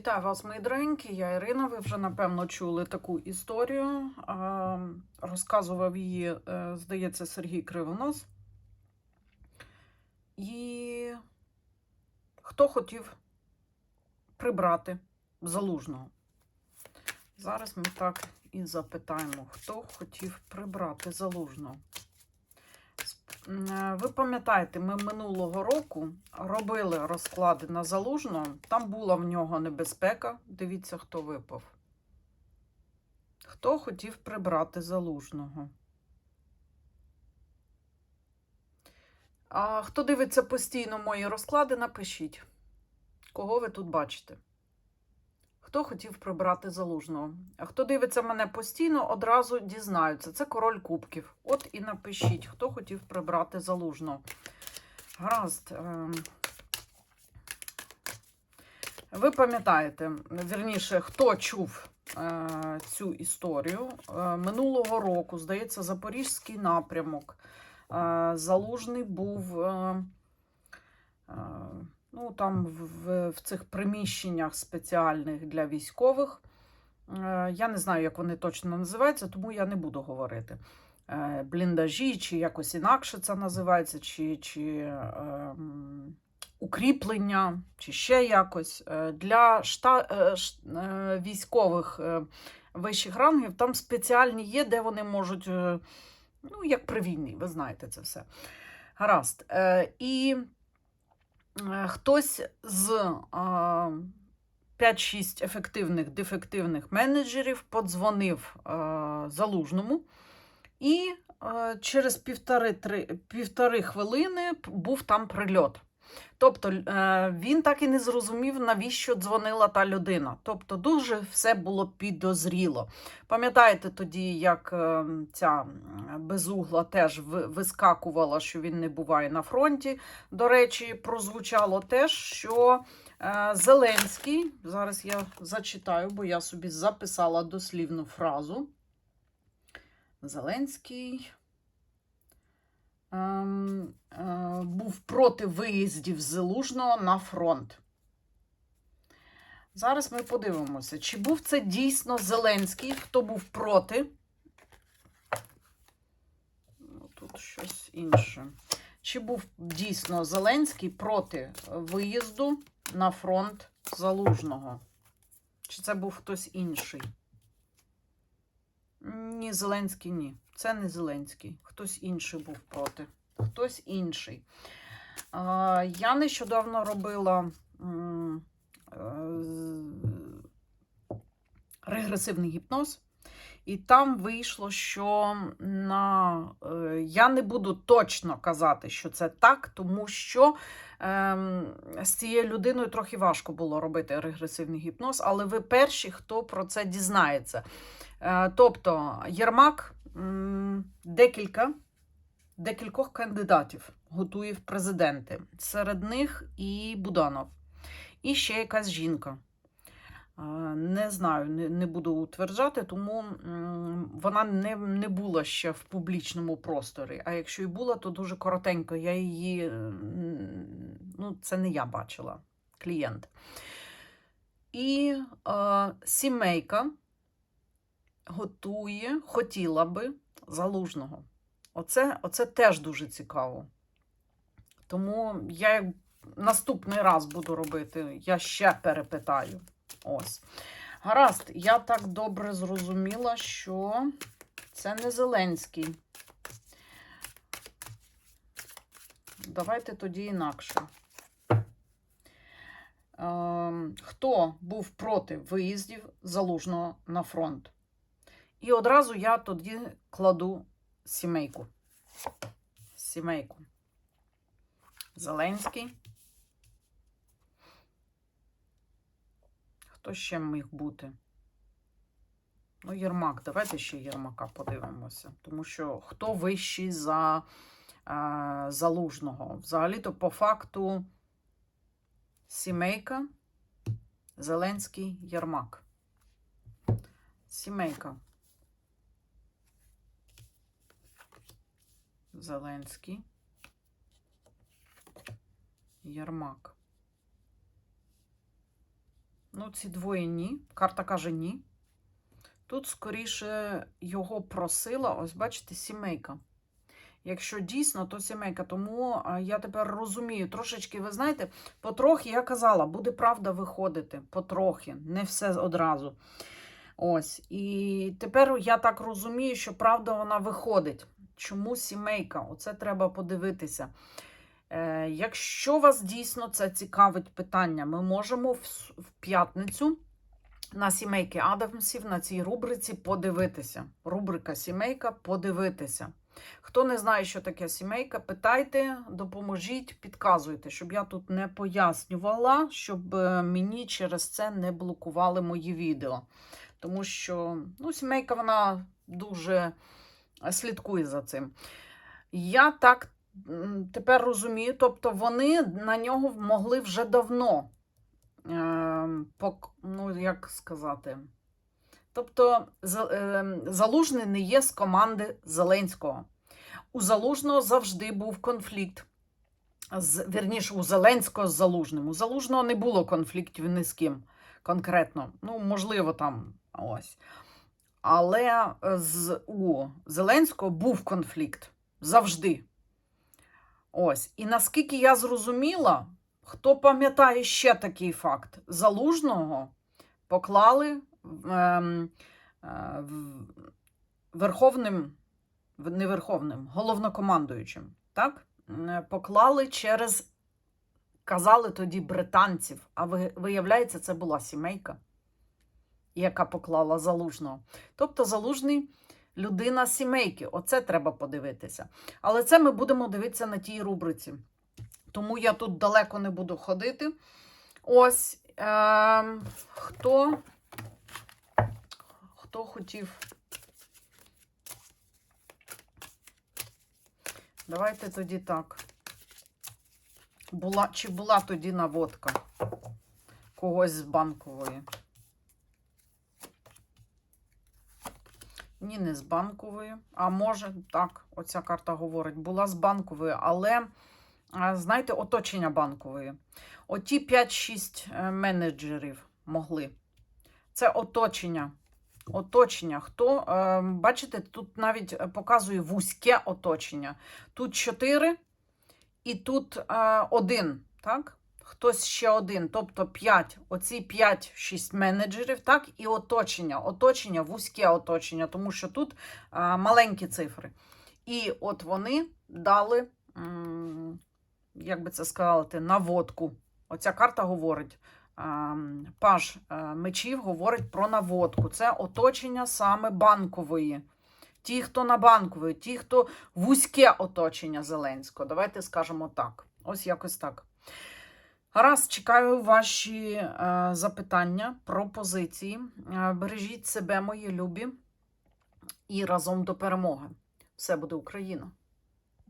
Вітаю вас, мої дорогенькі. Я Ірина. Ви вже напевно чули таку історію. Розказував її, е, здається, Сергій Кривонос. І хто хотів прибрати залужного? Зараз ми так і запитаємо, хто хотів прибрати залужного. Е, Ви пам'ятаєте, ми минулого року робили розклади на залужного. Там була в нього небезпека. Дивіться, хто випав. Хто хотів прибрати залужного? А хто дивиться постійно мої розклади, напишіть, кого ви тут бачите. Хто хотів прибрати залужного? Хто дивиться мене постійно, одразу дізнаються. Це король кубків. От і напишіть, хто хотів прибрати залужного. Гаразд. ем. Ви пам'ятаєте, вірніше, хто чув е, цю історію? Е, минулого року, здається, Запорізький напрямок. Е, Залужний був. Ну, там в, в цих приміщеннях спеціальних для військових. Е, Я не знаю, як вони точно називаються, тому я не буду говорити. Е, Бліндажі, чи якось інакше це називається, чи, чи е, укріплення, чи ще якось. Е, Для шта, е, військових е, вищих рангів там спеціальні є, де вони можуть, е, ну, як при війні, ви знаєте це все. Гаразд. Е, І хтось з 5-6 ефективних дефективних менеджерів подзвонив залужному, і через півтори, три, півтори хвилини був там прильот. Тобто е, він так і не зрозумів, навіщо дзвонила та людина. Тобто дуже все було підозріло. Пам'ятаєте тоді, як е, ця безугла теж вискакувала, що він не буває на фронті. До речі, прозвучало теж, що е, Зеленський, зараз я зачитаю, бо я собі записала дослівну фразу. Зеленський був проти виїздів Залужного на фронт. Зараз ми подивимося, чи був це дійсно Зеленський, хто був проти. Ну, Тут щось інше. Чи був дійсно Зеленський проти виїзду на фронт Залужного? Чи це був хтось інший? Ні, Зеленський ні. Це не Зеленський. Хтось інший був проти. Хтось інший. Я нещодавно робила е, регресивний гіпноз. І там вийшло, що на, е, я не буду точно казати, що це так, тому що ем, з цією людиною трохи важко було робити регресивний гіпноз, але ви перші, хто про це дізнається. Е, тобто Єрмак м, декілька, декількох кандидатів готує в президенти. Серед них і Буданов, і ще якась жінка. Не знаю, не, не буду утверджати, тому вона не, не була ще в публічному просторі. А якщо і була, то дуже коротенько. Я її, ну, це не я бачила, клієнт. І е, сімейка готує, хотіла би залужного. Оце, оце теж дуже цікаво. Тому я наступний раз буду робити, я ще перепитаю. Ось. Гаразд, я так добре зрозуміла, що це не Зеленський. Давайте тоді інакше. Ем, хто був проти виїздів залужного на фронт? І одразу я тоді кладу сімейку. Сімейку. Зеленський. Хто ще міг бути? Ну, Єрмак. Давайте ще Єрмака подивимося. Тому що хто вищий за е, залужного? Взагалі-то по факту сімейка, Зеленський, Єрмак. Сімейка. Зеленський. Єрмак. Ну, ці двоє ні. Карта каже ні. Тут, скоріше, його просила, ось бачите, сімейка. Якщо дійсно, то сімейка. Тому я тепер розумію, трошечки, ви знаєте, потрохи, я казала, буде правда виходити. Потрохи, не все одразу. Ось. І тепер я так розумію, що правда вона виходить. Чому сімейка? Оце треба подивитися. Е, якщо вас дійсно це цікавить питання, ми можемо в, п'ятницю на сімейки Адамсів на цій рубриці подивитися. Рубрика Сімейка подивитися. Хто не знає, що таке сімейка, питайте, допоможіть, підказуйте, щоб я тут не пояснювала, щоб е, мені через це не блокували мої відео. Тому що ну, сімейка вона дуже е, слідкує за цим. Я так тепер розумію, тобто вони на нього могли вже давно. Ем, ну, як сказати. Тобто, ем, Залужний не є з команди Зеленського. У Залужного завжди був конфлікт. З, вірніше, у Зеленського з Залужним. У Залужного не було конфліктів ні з ким конкретно. Ну, можливо, там ось. Але з, у Зеленського був конфлікт завжди. Ось. І наскільки я зрозуміла, хто пам'ятає ще такий факт, Залужного поклали ем, е, верховним, в- не верховним, головнокомандуючим. Так? Е, Поклали через, казали тоді британців, а виявляється, це була сімейка, яка поклала залужного. Тобто залужний людина сімейки. Оце треба подивитися. Але це ми будемо дивитися на тій рубриці. Тому я тут далеко не буду ходити. Ось е, хто, хто хотів. Давайте тоді так. Була, чи була тоді наводка когось з банкової? Ні, не з банкової. А може, так, оця карта говорить, була з банкової, але, знаєте, оточення банкової. Оті 5-6 е, менеджерів могли. Це оточення. Оточення. Хто, е, бачите, тут навіть е, показує вузьке оточення. Тут 4 і тут е, 1, так? Хтось ще один, тобто 5. Оці 5-6 менеджерів, так, і оточення. Оточення, вузьке оточення, тому що тут а, маленькі цифри. І от вони дали, як би це сказати, наводку. Оця карта говорить. а, Паж е, мечів говорить про наводку. Це оточення саме банкової. Ті, хто на банкової, ті, хто вузьке оточення Зеленського. Давайте скажемо так. Ось якось так. Гаразд, чекаю ваші е, запитання, пропозиції. Е, бережіть себе, мої любі, і разом до перемоги. Все буде Україна!